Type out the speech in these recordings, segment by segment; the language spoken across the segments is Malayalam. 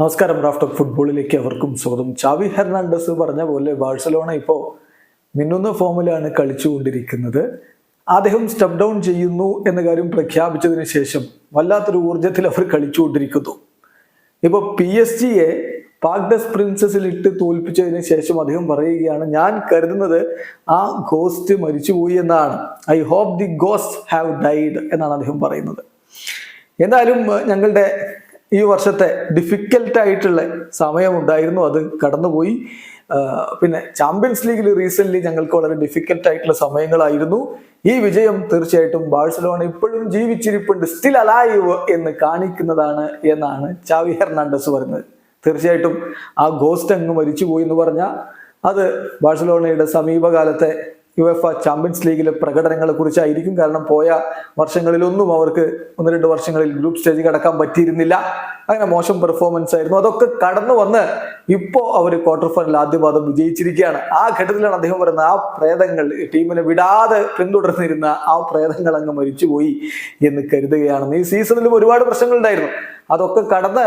നമസ്കാരം ഓഫ് ഫുട്ബോളിലേക്ക് അവർക്കും സ്വാഗതം. ചാവി ഹെർണാണ്ടസ് പറഞ്ഞ പോലെ ബാഴ്സലോണ ഇപ്പോൾ മിന്നുന്ന ഫോമിലാണ് കളിച്ചുകൊണ്ടിരിക്കുന്നത്. അദ്ദേഹം സ്റ്റെപ്പ് ഡൗൺ ചെയ്യുന്നു എന്ന കാര്യം പ്രഖ്യാപിച്ചതിന് ശേഷം വല്ലാത്തൊരു ഊർജത്തിൽ അവർ കളിച്ചുകൊണ്ടിരിക്കുന്നു. ഇപ്പോൾ പി എസ് ജിയെ പാക്ഡസ് പ്രിൻസസിൽ ഇട്ട് തോൽപ്പിച്ചതിന് ശേഷം അദ്ദേഹം പറയുകയാണ് ഞാൻ കരുതുന്നത് ആ ഗോസ്റ്റ് മരിച്ചുപോയി എന്നാണ്. I hope the ghost have died എന്നാണ് അദ്ദേഹം പറയുന്നത്. എന്തായാലും ഞങ്ങളുടെ ഈ വർഷത്തെ ഡിഫിക്കൽട്ട് ആയിട്ടുള്ള സമയമുണ്ടായിരുന്നു. അത് കടന്നുപോയി. പിന്നെ ചാമ്പ്യൻസ് ലീഗിൽ റീസെന്റ് ഞങ്ങൾക്ക് വളരെ ഡിഫിക്കൽട്ട് ആയിട്ടുള്ള സമയങ്ങളായിരുന്നു. ഈ വിജയം തീർച്ചയായിട്ടും ബാഴ്സലോണ ഇപ്പോഴും ജീവിച്ചിരിപ്പുണ്ട്. സ്റ്റിൽ അലൈവ് എന്ന് കാണിക്കുന്നതാണ് എന്നാണ് ചാവി ഹെർണാണ്ടസ് പറയുന്നത് തീർച്ചയായിട്ടും ആ ഗോസ്റ്റ് അങ്ങ് മരിച്ചുപോയി എന്ന് പറഞ്ഞാൽ അത് ബാഴ്സലോണയുടെ സമീപകാലത്തെ യു എഫ് ആ ചാമ്പ്യൻസ് ലീഗിലെ പ്രകടനങ്ങളെ കുറിച്ചായിരിക്കും. കാരണം പോയ വർഷങ്ങളിലൊന്നും അവർക്ക് ഒന്ന് രണ്ട് വർഷങ്ങളിൽ ഗ്രൂപ്പ് സ്റ്റേജ് കടക്കാൻ പറ്റിയിരുന്നില്ല. അങ്ങനെ മോശം പെർഫോമൻസ് ആയിരുന്നു. അതൊക്കെ കടന്നു വന്ന് ഇപ്പോൾ അവർ ക്വാർട്ടർ ഫൈനൽ ആദ്യപാദം വിജയിച്ചിരിക്കുകയാണ്. ആ ഘട്ടത്തിലാണ് അദ്ദേഹം പറയുന്നത് ആ പ്രേതങ്ങൾ ടീമിനെ വിടാതെ പിന്തുടർന്നിരുന്ന ആ പ്രേതങ്ങൾ അങ്ങ് മരിച്ചുപോയി എന്ന് കരുതുകയാണെന്ന് ഈ സീസണിലും ഒരുപാട് പ്രശ്നങ്ങളുണ്ടായിരുന്നു അതൊക്കെ കടന്ന്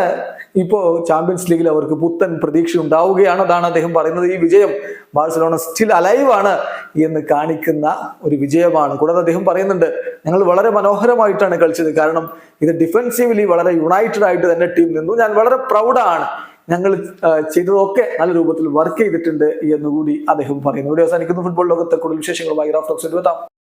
ഇപ്പോ ചാമ്പ്യൻസ് ലീഗിൽ അവർക്ക് പുത്തൻ പ്രതീക്ഷ ഉണ്ടാവുകയാണ്. അതാണ് അദ്ദേഹം പറയുന്നത്. ഈ വിജയം ബാഴ്സലോണ സ്റ്റിൽ അലൈവ് ആണ് എന്ന് കാണിക്കുന്ന ഒരു വിജയമാണ്. കൂടാതെ അദ്ദേഹം പറയുന്നുണ്ട് ഞങ്ങൾ വളരെ മനോഹരമായിട്ടാണ് കളിച്ചത്. കാരണം ഇത് ഡിഫെൻസീവ്ലി വളരെ യുണൈറ്റഡ് ആയിട്ട് തന്നെ ടീം നിന്നു. ഞാൻ വളരെ പ്രൗഡാണ് ഞങ്ങൾ ചെയ്തതൊക്കെ നല്ല രൂപത്തിൽ വർക്ക് ചെയ്തിട്ടുണ്ട് എന്നുകൂടി അദ്ദേഹം പറയുന്നു. ഇവിടെ അവസാനിക്കുന്നു. ഫുട്ബോൾ ലോകത്തെ കൂടുതൽ വിശേഷങ്ങളുമായി